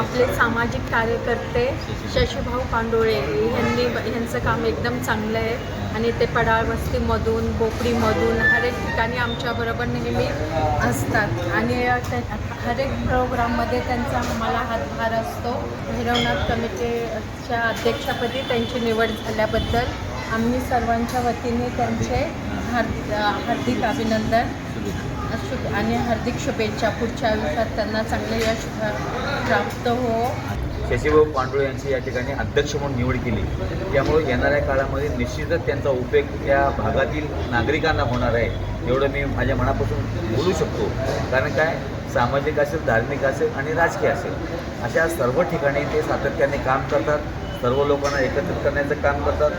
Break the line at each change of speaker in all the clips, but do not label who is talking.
आपले सामाजिक कार्यकर्ते शशीभाऊ पांडोळे यांनी यांचं काम एकदम चांगलं आहे. आणि ते पडाळ वस्तीमधून बोकडीमधून हर एक ठिकाणी आमच्याबरोबर नेहमी असतात. आणि त्या हर एक प्रोग्राममध्ये त्यांचा आम्हाला हातभार असतो. भैरवनाथ कमिटीच्या अध्यक्षपदी त्यांची निवड झाल्याबद्दल आम्ही सर्वांच्या वतीने त्यांचे हार्दिक हार्दिक अभिनंदन. शुभ आणि हार्दिक शुभेच्छा. पुढच्या आयुष्यात त्यांना चांगले यश प्राप्त हो.
शशीभाऊ पांडुळे यांची या ठिकाणी अध्यक्ष म्हणून निवड केली. त्यामुळे येणाऱ्या काळामध्ये निश्चितच त्यांचा उपयोग त्या भागातील नागरिकांना होणार आहे. एवढं मी माझ्या मनापासून बोलू शकतो. कारण काय? सामाजिक असेल धार्मिक असेल आणि राजकीय असेल. अशा सर्व ठिकाणी ते सातत्याने काम करतात. सर्व लोकांना एकत्रित करण्याचं काम करतात.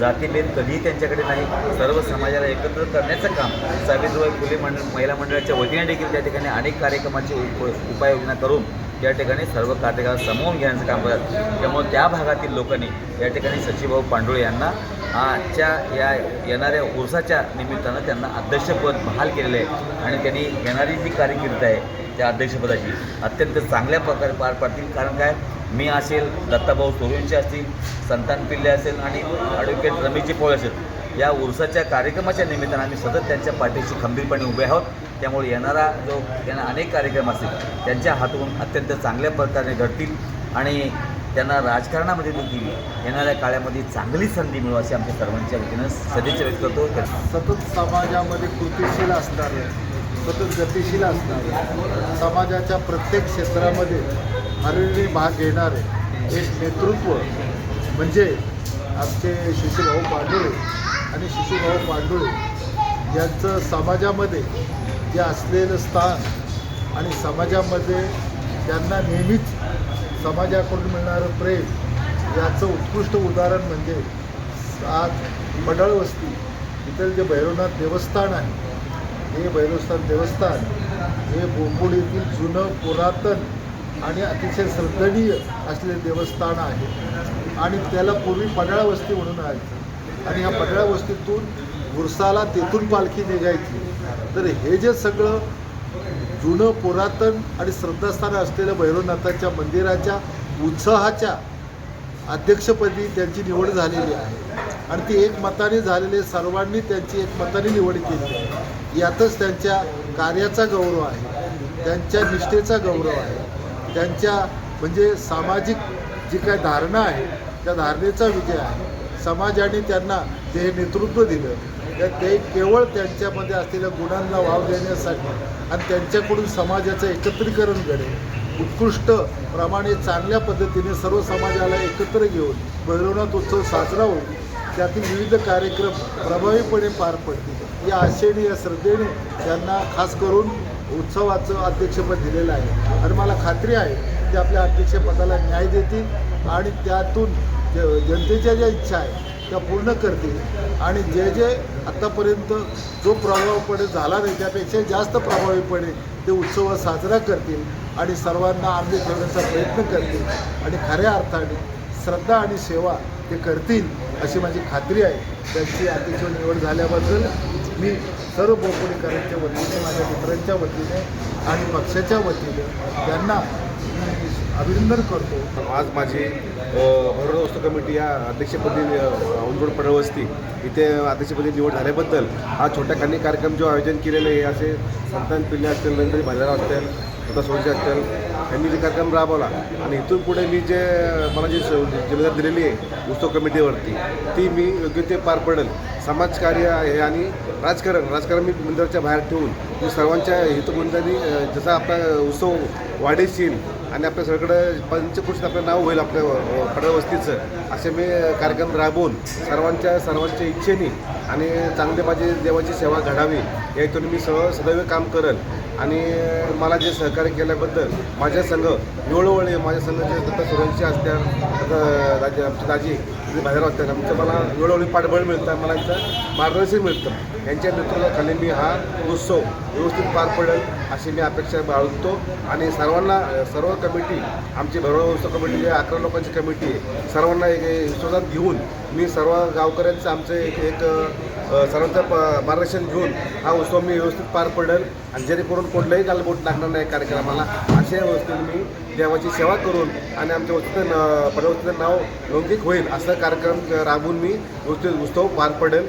जातीभेद कधीही त्यांच्याकडे नाही. सर्व समाजाला एकत्र करण्याचं काम. सावित्रीबाई फुले मंडळ महिला मंडळाच्या वतीने देखील त्या ठिकाणी अनेक कार्यक्रमाची उप उपाययोजना करून या ठिकाणी सर्व कार्यक्रमाला समवून घेण्याचं काम करतात. त्यामुळे त्या भागातील लोकांनी या ठिकाणी सचिवभाऊ पांडुळे यांना आजच्या या येणाऱ्या उर्साच्या निमित्तानं त्यांना अध्यक्षपद बहाल केलेलं आहे. आणि त्यांनी येणारी जी कारकीर्द आहे त्या अध्यक्षपदाची अत्यंत चांगल्या प्रकारे पार पाडतील. कारण काय? मी असेल दत्ताभाऊ सोरूंचे असतील संतान पिल्ले असेल आणि ॲडव्होकेट रमेशजी पोळ असेल या उर्साच्या कार्यक्रमाच्या निमित्तानं आम्ही सतत त्यांच्या पाठीशी खंबीरपणे उभे आहोत. त्यामुळे येणारा जो त्यांना अनेक कार्यक्रम असतील त्यांच्या हातून अत्यंत चांगल्या प्रकारे घडतील आणि त्यांना राजकारणामध्ये देखील येणाऱ्या काळामध्ये चांगली संधी मिळू अशी आमच्या सर्वांच्या वतीनं सदिच्छा व्यक्त करतो.
सतत समाजामध्ये कृतीशील असणारे सतत गतिशील असणारे समाजाच्या प्रत्येक क्षेत्रामध्ये हरिणी भाग घेणारे एक नेतृत्व म्हणजे आमचे शिशुभाऊ पांडुळे आणि शिशुभाऊ पांडुळे यांचं समाजामध्ये जे असलेलं स्थान आणि समाजामध्ये त्यांना नेहमीच समाजाकडून मिळणारं प्रेम याचं उत्कृष्ट उदाहरण म्हणजे आज मडळ वस्ती. इथं जे भैरवनाथ देवस्थान आहे हे भैरवस्थान देवस्थान हे बोंबुड येथील जुनं पुरातन आणि अतिशय श्रद्धनीय असलेले देवस्थान आहे. आणि त्याला पूर्वी पडळा वस्ती म्हणून आहे आणि ह्या पडळा वस्तीतून गुरसाला तेथून पालखी निघायची. तर हे जे सगळं जुनं पुरातन आणि श्रद्धास्थान असलेल्या भैरवनाथाच्या मंदिराच्या उत्साहाच्या अध्यक्षपदी त्यांची निवड झालेली आहे. आणि ती एक मताने झालेली सर्वांनी त्यांची एक मताने निवड केली आहे. यातच त्यांच्या कार्याचा गौरव आहे. त्यांच्या निष्ठेचा गौरव आहे. त्यांच्या म्हणजे सामाजिक जी काय धारणा आहे त्या धारणेचा विजय आहे. समाजाने त्यांना जे हे नेतृत्व दिलं तर ते केवळ त्यांच्यामध्ये असलेल्या गुणांना वाव देण्यासाठी आणि त्यांच्याकडून समाजाचं एकत्रीकरण घडेल. उत्कृष्ट प्रमाणे चांगल्या पद्धतीने सर्व समाजाला एकत्र घेऊन भैरवनाथ उत्सव साजरा होईल. त्यातील विविध कार्यक्रम प्रभावीपणे पार पडतील. या आशेने या श्रद्धेने त्यांना खास करून उत्सवाचं अध्यक्षपद दिलेलं आहे. आणि मला खात्री आहे ते आपल्या अध्यक्षपदाला न्याय देतील आणि त्यातून ज- जनतेच्या ज्या इच्छा आहे त्या पूर्ण करतील. आणि जे जे आत्तापर्यंत जो प्रभावीपणे झाला नाही त्यापेक्षा जास्त प्रभावीपणे ते उत्सव साजरा करतील आणि सर्वांना आनंदी ठेवण्याचा प्रयत्न करतील आणि खऱ्या अर्थाने श्रद्धा आणि सेवा ते करतील अशी माझी खात्री आहे. त्यांची अध्यक्ष निवड झाल्याबद्दल मी सर्व बोपोलीकरांच्या वतीने माझ्या मित्रांच्या वतीने आणि पक्षाच्या वतीने त्यांना अभिनंदन करतो.
आज माझी भरोडा वस्तू कमिटी या अध्यक्षपदी औंदोड पडवस्ती इथे अध्यक्षपदी निवड झाल्याबद्दल हा छोट्या खाणी कार्यक्रम जो आयोजन केलेले आहे असे संतान पिल्ले असतील नरेंद्र भालेराव असतील स्वतः सोळशे असतील यांनी जे कार्यक्रम राबवला आणि इथून पुढे मी जे मला जी जिम्मेदारी दिलेली आहे उत्सव कमिटीवरती ती मी योग्य ते पार पडेल. समाजकार्य आहे आणि राजकारण राजकारण मी मंदिराच्या बाहेर ठेवून मी सर्वांच्या हितगुंजांनी जसा आपला उत्सव वाढेशील आणि आपल्या सगळीकडं पंचकृषीत आपलं नाव होईल आपल्या खडवस्तीचं असे मी कार्यक्रम राबवून सर्वांच्या सर्वांच्या इच्छेने आणि चांगले माझी देवाची सेवा घडावी या इथून मी सर्व सदैव काम करेल. आणि मला जे सहकार्य केल्याबद्दल माझ्या संघ वेळोवेळी माझ्या संघाचे दत्ता सुरंशी असल्या राजे आमचे दाजी तिथे बाहेर असतात आमचं मला वेळोवेळी पाठबळ मिळतं मला इथं मार्गदर्शन मिळतं. यांच्या नेतृत्वाखाली मी हा उत्सव व्यवस्थित पार पडेल अशी मी अपेक्षा बाळगतो. आणि सर्वांना सर्व कमिटी आमची भरवळ उत्सव कमिटी जे अकरा लोकांची कमिटी आहे सर्वांना एक विश्वासात घेऊन मी सर्व गावकऱ्यांचं आमचं एक एक सर्वांचं प- मार्गदर्शन घेऊन हा उत्सव मी व्यवस्थित पार पडेल. आणि जेणेकरून कोणलंही गालबोट लागणार नाही कार्यक्रमाला अशा व्यवस्थेने मी देवाची सेवा करून आणि आमच्या वस्तूचं न पडवस्तीचं नाव लौकिक होईल असं कार्यक्रम राबवून मी व्यवस्थित उत्सव पार पडेल.